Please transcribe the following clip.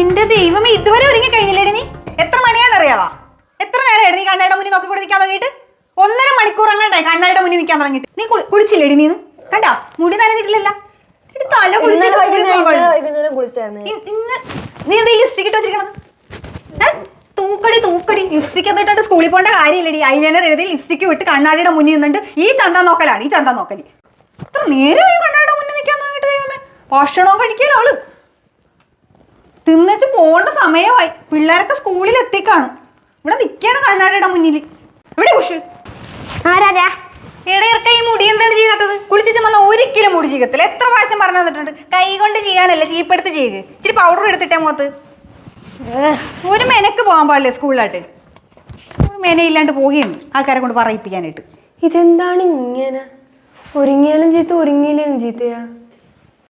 എന്റെ ദൈവം ഇതുവരെ ഒരുങ്ങി കഴിഞ്ഞില്ലേടി നീ? എത്ര മണിയാണെന്നറിയാവാ? എത്ര നേരം നീ കണ്ണയുടെ മുന്നിൽ നോക്കി കൂടെ നിൽക്കാൻ തുടങ്ങിയിട്ട്? ഒന്നര മണിക്കൂർ അങ്ങോട്ടായി കണ്ണയുടെ മുന്നിൽ നിൽക്കാൻ തുടങ്ങിയിട്ട്. നീ കുളി- കുളിച്ചില്ലേടി നീ കണ്ടാ? മുടി നനഞ്ഞിട്ടില്ലല്ല. തല കുളിച്ചിട്ട് നീ എന്താ ലിപ്സ്റ്റിക് ഇട്ട് വെച്ചിരിക്കണത്? തൂക്കടി തൂക്കടി. ലിപ്സ്റ്റിക് എന്നിട്ട് സ്കൂളിൽ പോകേണ്ട കാര്യമില്ലടി. ഐലൈനർ എഴുതി ലിപ്സ്റ്റിക് വിട്ട് കണ്ണാടിയുടെ മുന്നിൽ നിന്നിട്ട് ഈ ചന്ത നോക്കലാണ് ഈ ചന്ത നോക്കൽ. ഇത്ര നേരമായി കണ്ണാടിയുടെ മുന്നിൽ നിൽക്കാൻ തുടങ്ങിയിട്ട് ദൈവമേ. ഭക്ഷണവും കഴിക്കലോ ആൾ പോകേണ്ട സമയമായി. പിള്ളേരൊക്കെ സ്കൂളിൽ എത്തിക്കാണ്. ഇവിടെ നിൽക്കുകയാണ് കണ്ണാടിയുടെ മുന്നിൽ. ഇവിടെ ഉഷ്? ആരാരാ? ഇടയിറക്ക ഈ മുടി എന്താണ് ചെയ്യാത്തത്? കുളിച്ചു വന്ന ഒരിക്കലും മുടി ചെയ്യത്തില്ല എത്ര പ്രാവശ്യം പറഞ്ഞു തന്നിട്ടുണ്ട്? കൈ കൊണ്ട് ചെയ്യാനല്ല ചീപ്പെടുത്ത് ചെയ്യുക ഇച്ചിരി പൗഡർ എടുത്തിട്ടേ മുഖത്ത് ഒരു മെനക്ക് പോകാൻ പാടില്ലേ സ്കൂളിലായിട്ട്? ഒരു മെനയില്ലാണ്ട് പോവുകയാണ് ആൾക്കാരെ കൊണ്ട് പറയിപ്പിക്കാനായിട്ട്. ഇതെന്താണ് ഇങ്ങനെ? ഒരുങ്ങിയാലും ചീത്ത ഒരുങ്ങിയില്ലേലും ചീത്തയാ.